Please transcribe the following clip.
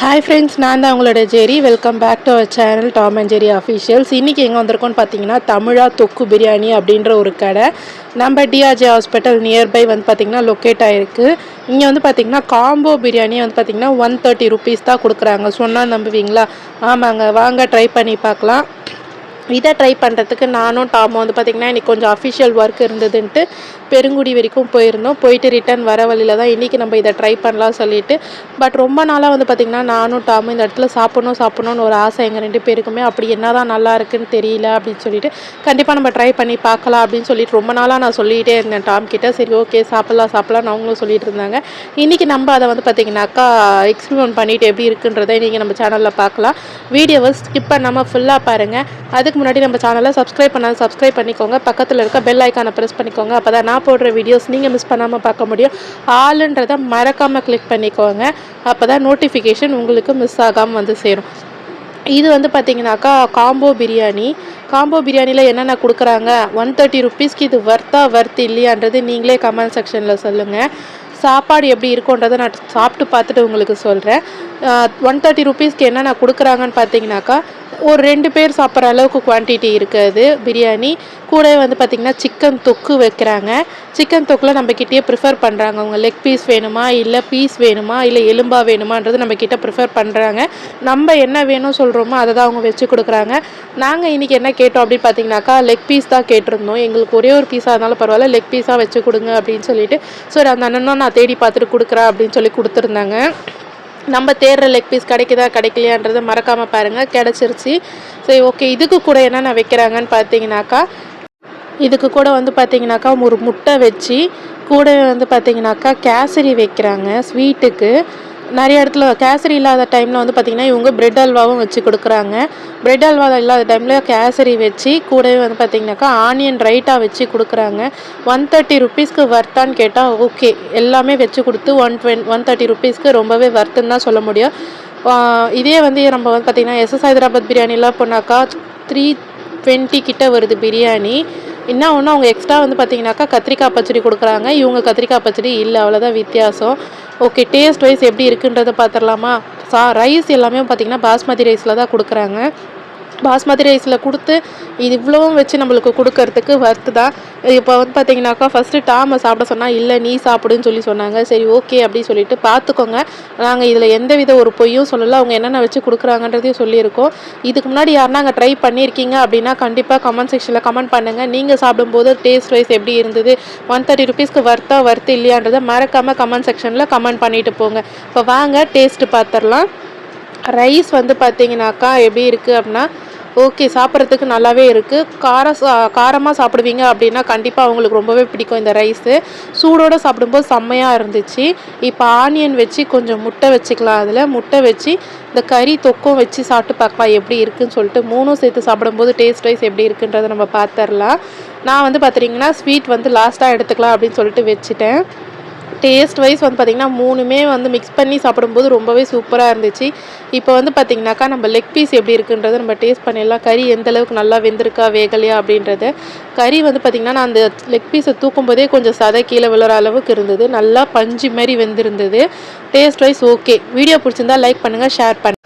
Hi friends நான் தான் உங்களோட Jerry. Welcome back to our channel Tom and Jerry officials இன்றைக்கி எங்கே வந்திருக்கோம்னு பார்த்தீங்கன்னா தமிழா தொக்கு பிரியாணி அப்படின்ற ஒரு கடை. நம்ம டிஆர்ஜே ஹாஸ்பிட்டல் நியர்பை வந்து பார்த்திங்கன்னா லொக்கேட் ஆகிருக்கு இங்கே வந்து பார்த்திங்கன்னா காம்போ பிரியாணி வந்து பார்த்திங்கன்னா ஒன் தேர்ட்டி ருபீஸ் தான் கொடுக்குறாங்க. சொன்னால் நம்புவீங்களா? ஆமாங்க வாங்க ட்ரை பண்ணி பார்க்கலாம். இதை ட்ரை பண்ணுறதுக்கு நானும் டாமும் வந்து பார்த்திங்கன்னா இன்றைக்கி கொஞ்சம் அஃபிஷியல் ஒர்க் இருந்ததுன்ட்டு பெருங்குடி வரைக்கும் போயிருந்தோம். போயிட்டு ரிட்டன் வர வழியில் தான் இன்றைக்கி நம்ம இதை ட்ரை பண்ணலாம் சொல்லிட்டு. பட் ரொம்ப நாளாக வந்து பார்த்திங்கன்னா நானும் டாமும் இந்த இடத்துல சாப்பிட்ணும் சாப்பிட்ணுன்னு ஒரு ஆசை எங்கள் ரெண்டு பேருக்குமே. அப்படி என்ன தான் நல்லா இருக்குன்னு தெரியல அப்படின்னு சொல்லிட்டு கண்டிப்பாக நம்ம ட்ரை பண்ணி பார்க்கலாம் அப்படின்னு சொல்லிட்டு ரொம்ப நாளாக நான் சொல்லிகிட்டே இருந்தேன். டாம் கிட்டே சரி ஓகே சாப்பிட்லாம் சாப்பிட்லாம்னு அவங்களும் சொல்லிட்டு இருந்தாங்க. இன்றைக்கி நம்ம அதை வந்து பார்த்திங்கனாக்கா எக்ஸ்பிரிமெண்ட் பண்ணிவிட்டு எப்படி இருக்குன்றதை இன்றைக்கி நம்ம சேனலில் பார்க்கலாம். வீடியோவை ஸ்கிப் பண்ணாமல் ஃபுல்லாக பாருங்கள் அதுக்கு முன்னாடி நம்ம சேனலை சப்ஸ்கிரைப் பண்ணால் சப்ஸ்கிரைப் பண்ணிக்கோங்க. பக்கத்தில் இருக்க பெல் ஐக்கானை ப்ரெஸ் பண்ணிக்கோங்க. அப்போ தான் நான் போடுற வீடியோஸ் நீங்கள் மிஸ் பண்ணாமல் பார்க்க முடியும். ஆளுன்றதை மறக்காமல் கிளிக் பண்ணிக்கோங்க. அப்போ தான் நோட்டிஃபிகேஷன் உங்களுக்கு மிஸ் ஆகாமல் வந்து சேரும். இது வந்து பார்த்தீங்கன்னாக்கா காம்போ பிரியாணி காம்போ பிரியாணியில் என்னென்ன கொடுக்குறாங்க? ஒன் தேர்ட்டி ருப்பீஸ்க்கு இது வர்த்தா வர்த் இல்லையான்றது நீங்களே கமெண்ட் செக்ஷனில் சொல்லுங்கள் சாப்பாடு எப்படி இருக்குன்றதை நான் சாப்பிட்டு பார்த்துட்டு உங்களுக்கு சொல்கிறேன் ஒன் தேர்ட்டி ருப்பீஸ்க்கு என்னென்ன கொடுக்குறாங்கன்னு பார்த்தீங்கன்னாக்கா ஒரு ரெண்டு பேர் சாப்பிட்ற அளவுக்கு குவான்டிட்டி இருக்காது. பிரியாணி. கூட வந்து பார்த்திங்கன்னா சிக்கன் தொக்கு வைக்கிறாங்க. சிக்கன் தொக்கில் நம்மக்கிட்டே ப்ரிஃபர் பண்ணுறாங்க அவங்க லெக் பீஸ் வேணுமா? இல்லை பீஸ் வேணுமா? இல்லை எலும்பா வேணுமான்றது நம்மக்கிட்ட ப்ரிஃபர் பண்ணுறாங்க நம்ம என்ன வேணும் சொல்கிறோமோ அதை தான் அவங்க வச்சு கொடுக்குறாங்க. நாங்கள் இன்றைக்கி என்ன கேட்டோம் அப்படின்னு பார்த்தீங்கன்னாக்கா லெக் பீஸ் தான் கேட்டிருந்தோம். எங்களுக்கு ஒரே ஒரு பீஸாக இருந்தாலும் பரவாயில்ல லெக் பீஸாக வச்சு கொடுங்க அப்படின்னு சொல்லிட்டு. சரி அந்த அண்ணனும் நான் தேடி பார்த்துட்டு கொடுக்குறேன் அப்படின்னு சொல்லி கொடுத்துருந்தாங்க. நம்ம தேடுற லெக் பீஸ் கிடைக்குதா கிடைக்கலையான்றதை மறக்காமல் பாருங்கள் கிடச்சிருச்சு. சரி ஓகே இதுக்கு கூட என்னென்ன வைக்கிறாங்கன்னு பார்த்தீங்கன்னாக்கா இதுக்கு கூட வந்து பார்த்தீங்கன்னாக்கா ஒரு முட்டை வச்சு கூட வந்து பார்த்தீங்கன்னாக்கா கேசரி வைக்கிறாங்க ஸ்வீட்டுக்கு நிறைய இடத்துல கேசரி இல்லாத டைமில் வந்து பார்த்திங்கன்னா இவங்க பிரெட் அல்வாவும் வச்சு கொடுக்குறாங்க. பிரெட் அல்வா இல்லாத டைமில் கேசரி வச்சு கூடவே வந்து பார்த்திங்கனாக்கா ஆனியன் ரைட்டாக வச்சு கொடுக்குறாங்க. ஒன் தேர்ட்டி ருபீஸ்க்கு வர்த்தான்னு கேட்டால் ஓகே எல்லாமே வச்சு கொடுத்து ஒன் டுவென் ஒன் தேர்ட்டி ருபீஸ்க்கு ரொம்பவே வர்த்துன்னு தான் சொல்ல முடியும். இதே வந்து நம்ம வந்து பார்த்திங்கன்னா எஸ்எஸ் ஹைதராபாத் பிரியாணிலாம் போனாக்கா த்ரீ டுவெண்ட்டி கிட்ட வருது பிரியாணி. என்ன ஒன்று அவங்க எக்ஸ்ட்ரா வந்து பார்த்திங்கனாக்கா கத்திரிக்காய் பச்சடி கொடுக்குறாங்க. இவங்க கத்திரிக்காய் பச்சடி இல்லை அவ்வளோதான் வித்தியாசம். ஓகே டேஸ்ட் வைஸ் எப்படி இருக்குன்றதை பார்த்துடலாமா? சா ரைஸ் எல்லாமே பார்த்திங்கன்னா பாஸ்மதி ரைஸில் தான் கொடுக்குறாங்க. பாஸ்மதி ரைஸில் கொடுத்து இது இவ்வளோவும் வச்சு நம்மளுக்கு கொடுக்கறதுக்கு வர்த்து தான். இப்போ வந்து பார்த்தீங்கன்னாக்கா ஃபஸ்ட்டு டாமை சாப்பிட சொன்னால் இல்லை நீ சாப்பிடுன்னு சொல்லி சொன்னாங்க. சரி ஓகே அப்படின்னு சொல்லிட்டு பார்த்துக்கோங்க நாங்கள் இதில் எந்த வித ஒரு பொய்யும் சொல்லலை. அவங்க என்னென்ன வச்சு கொடுக்குறாங்கன்றதையும் சொல்லியிருக்கோம். இதுக்கு முன்னாடி யாருன்னா அங்கே ட்ரை பண்ணியிருக்கீங்க அப்படின்னா கண்டிப்பாக கமெண்ட் செக்ஷனில் கமெண்ட் பண்ணுங்கள் நீங்கள் சாப்பிடும்போது டேஸ்ட் வைஸ் எப்படி இருந்தது? ஒன் தேர்ட்டி ருபீஸ்க்கு வர்த்தா வர்த்து இல்லையான்றதை மறக்காமல் கமெண்ட் செக்ஷனில் கமெண்ட் பண்ணிட்டு போங்க. இப்போ வாங்க டேஸ்ட்டு பார்த்துடலாம். ரைஸ் வந்து பார்த்தீங்கன்னாக்கா எப்படி இருக்குது அப்படின்னா ஓகே சாப்பிட்றதுக்கு நல்லாவே இருக்குது கார காரமாக சாப்பிடுவீங்க அப்படின்னா கண்டிப்பாக அவங்களுக்கு ரொம்பவே பிடிக்கும் இந்த ரைஸு. சூடோடு சாப்பிடும்போது செம்மையாக இருந்துச்சு. இப்போ ஆனியன் வச்சு கொஞ்சம் முட்டை வச்சுக்கலாம் அதில். முட்டை வச்சு இந்த கறி தொக்கும் வச்சு சாப்பிட்டு பார்க்கலாம் எப்படி இருக்குதுன்னு சொல்லிட்டு மூணும் சேர்த்து சாப்பிடும்போது டேஸ்ட் வைஸ் எப்படி இருக்குன்றதை நம்ம பார்த்துடலாம். நான் வந்து பார்த்துட்டிங்கன்னா ஸ்வீட் வந்து லாஸ்ட்டாக எடுத்துக்கலாம் அப்படின்னு சொல்லிட்டு வச்சுட்டேன். டேஸ்ட் வைஸ் வந்து பார்த்திங்கன்னா மூணுமே வந்து மிக்ஸ் பண்ணி சாப்பிடும்போது ரொம்பவே சூப்பராக இருந்துச்சு. இப்போ வந்து பார்த்திங்கனாக்கா நம்ம லெக் பீஸ் எப்படி இருக்குன்றத நம்ம டேஸ்ட் பண்ணிடலாம். கறி எந்தளவுக்கு நல்லா வெந்திருக்கா வேகலையா அப்படின்றத. கறி வந்து பார்த்திங்கன்னா நான் அந்த லெக் பீஸை தூக்கும் போதே கொஞ்சம் சதை கீழே விழுற அளவுக்கு இருந்தது. நல்லா பஞ்சு மாதிரி வெந்திருந்தது. டேஸ்ட் வைஸ் ஓகே வீடியோ பிடிச்சிருந்தா லைக் பண்ணுங்கள் ஷேர் பண்ணுங்கள்